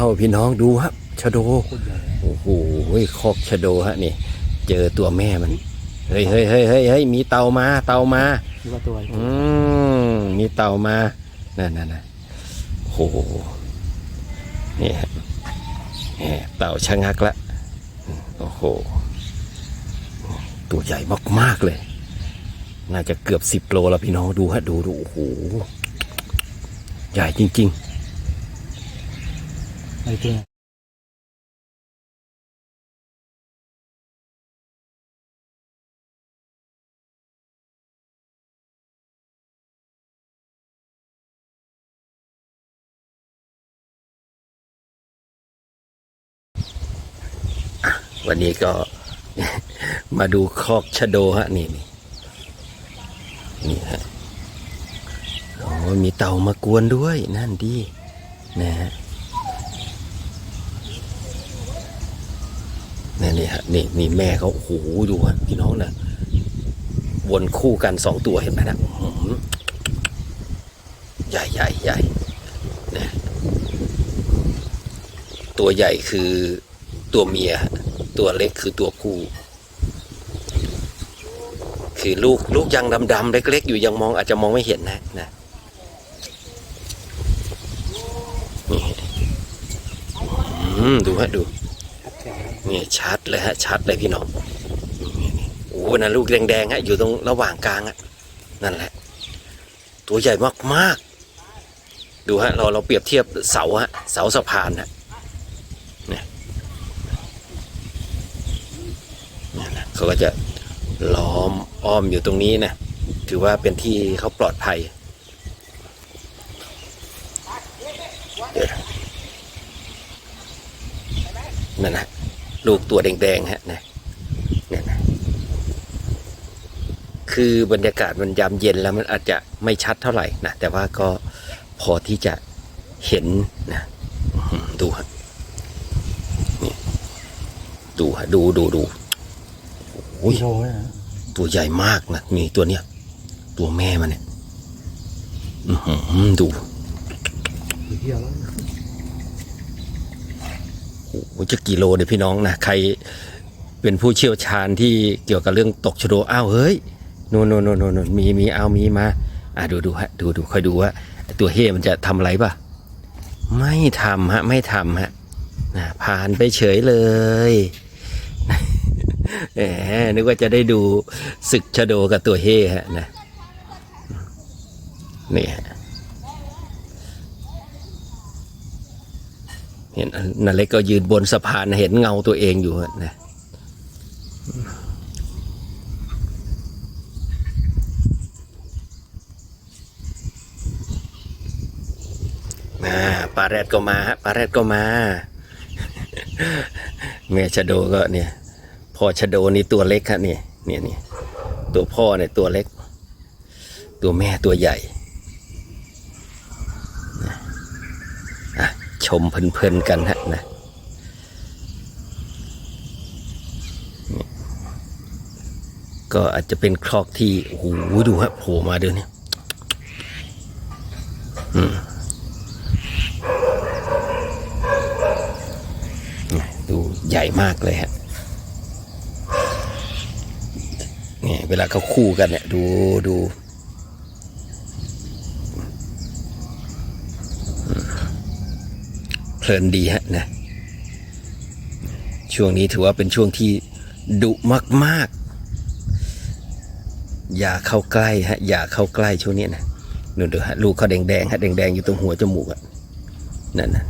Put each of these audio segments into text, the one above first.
าวพี่น้องดูฮะชะโดโคตรใหญ่โอ้โหคอกชะโดฮะนี่ เจอตัวแม่มันเฮ้ยเฮ้ยเฮ้ยเฮ้ยเฮ้ยมีเต่ามา เต่ามาคิดว่าตัวอืมมีเต่ามานั่นนั่นนั่นโอ้โหนี่ฮะนี่เต่าชะงักละโอ้โห ตัวใหญ่มากๆเลย น่าจะเกือบสิบโลแล้วพี่น้องดูฮะดูดูโอ้โห ใหญ่จริง ไอ้ตัววันนี้ก็มาดูคอกชะโดฮะ นี่นี่นี่ฮะโอ้มีเต่ามากวนด้วยนั่นดีนะฮะ นี่นี่ฮะนี่นี่แม่เขาโอ้โหดูฮะพี่น้องนะวนคู่กันสองตัวเห็นไหมนะหือใหญ่ใหญ่ใหญ่นะตัวใหญ่คือตัวเมีย ตัวเล็กคือตัวผู้คือลูกลูกยังดำๆเล็ก ๆ อยู่ยังมองอาจจะมองไม่เห็นนะนะนี่ดูฮะดู นี่ชัดเลยฮะ ชัดเลยพี่น้องโอ้โหนั่นลูกแดงๆฮะอยู่ตรงระหว่างกลางอะนั่นแหละ ตัวใหญ่มากๆ ดูฮะเราเราเปรียบเทียบเสาฮะเสาสะพานฮะเนี่ยเขาก็จะล้อมอ้อมอยู่ตรงนี้นะถือว่าเป็นที่เขาปลอดภัยนะนั่นนะ ลูกตัวแดงๆฮะนะเนี่ยนะคือบรรยากาศมันยามเย็นแล้วมันอาจจะไม่ชัดเท่าไหร่นะแต่ว่าก็พอที่จะเห็นนะอื้อหือดูฮะนี่ดูฮะดูดูดูโอ้ยโชว์นะตัวใหญ่มากนะนี่ตัวเนี้ยตัวแม่มันเนี่ยอื้อหือดูตัวเที่ยวแล้วโอ้โห จะกี่โลเดี๋ยพี่น้องนะใครเป็นผู้เชี่ยวชาญที่เกี่ยวกับเรื่องตกชโดอ้าวเฮ้ยโน่นโน่นโน่นโน่นมีมีเอามีมาอะดูดูฮะดูดูคอยดูว่าตัวเฮมันจะทำอะไรป่ะ ไม่ทำฮะ ไม่ทำฮะนะผ่านไปเฉยเลยแหมนึกว่าจะได้ดูศึกชโดกับตัวเฮฮะนะนี่ฮะ เห็นนาเล็กก็ยืนบนสะพานเห็นเงาตัวเองอยู่ฮะนะมาปลาแรดก็มาฮะปลาแรดก็มาแม่ชะโดก็เนี่ยพ่อชะโดนี่ตัวเล็กครับนี่เนี่ยนี่ตัวพ่อเนี่ยตัวเล็ก ตัวแม่ตัวใหญ่นะอะ ชมเพลินๆกันฮะนะก็อาจจะเป็นคลอกที่โอ้โหดูฮะโผล่มาเดี๋ยวนี้อืมดูใหญ่มากเลยฮะเนี่ยเวลาเขาคู่กันเนี่ย ดูดูอืม เพลินดีฮะนะ ช่วงนี้ถือว่าเป็นช่วงที่ดุมาก ๆ อย่าเข้าใกล้ฮะ อย่าเข้าใกล้ช่วงนี้นะนูนดูฮะลูกเขาแดงๆฮะแดงๆอยู่ตรงหัวจมูกอะนั่นน่ะ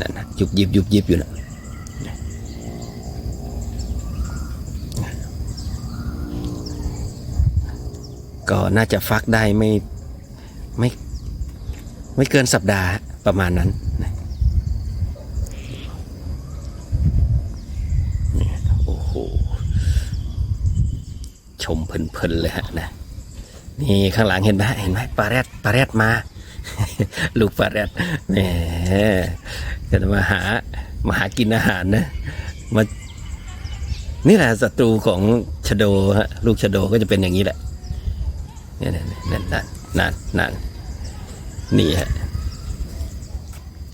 นั่นนะยุบยิบยุบยิบอยู่นะก็น่าจะฟักได้ไม่ไม่ไม่เกินสัปดาห์ประมาณนั้นนะนี่โอ้โห ช มเพลินๆเลยฮะนะนี่ข้างหลังเห็นไหมเห็นไหมปลาแรดปลาแรดมา ลูกปลาแรดแหมจะมาหามาหากินอาหารนะมานี่แหละศัตรูของชะโดฮะลูกชะโดก็จะเป็นอย่างนี้แหละเนี่ยนั่นนั่นนั่นนั่นนี่ฮะ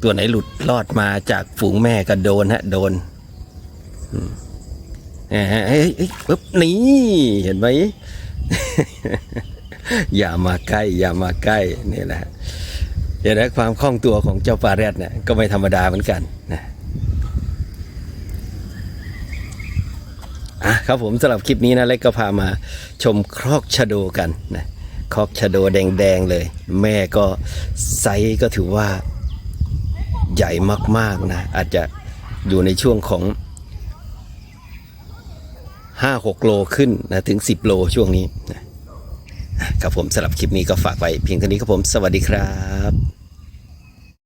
ตัวไหนหลุดรอดมาจากฝูงแม่ก็โดนฮะโดน อืม อ้ยเอ้ยเอ้ยปึ๊บนี่เห็นไหมอย่ามาใกล้ อย่ามาใกล้นี่แหละเห็นไหมความคล่องตัวของเจ้าปลาแรดเนี่ยก็ไม่ธรรมดาเหมือนกันนะอะครับผมสำหรับคลิปนี้นะเล็กก็พามาชมครอกชะโดกันนะครอกชะโดแดงๆเลย แม่ก็ไซส์ก็ถือว่าใหญ่มากๆนะอาจจะอยู่ในช่วงของ 5-6 โลขึ้นนะถึง 10 โลช่วงนี้นะครับผมสำหรับคลิปนี้ก็ฝากไว้เพียงเท่านี้ครับผมสวัสดีครับ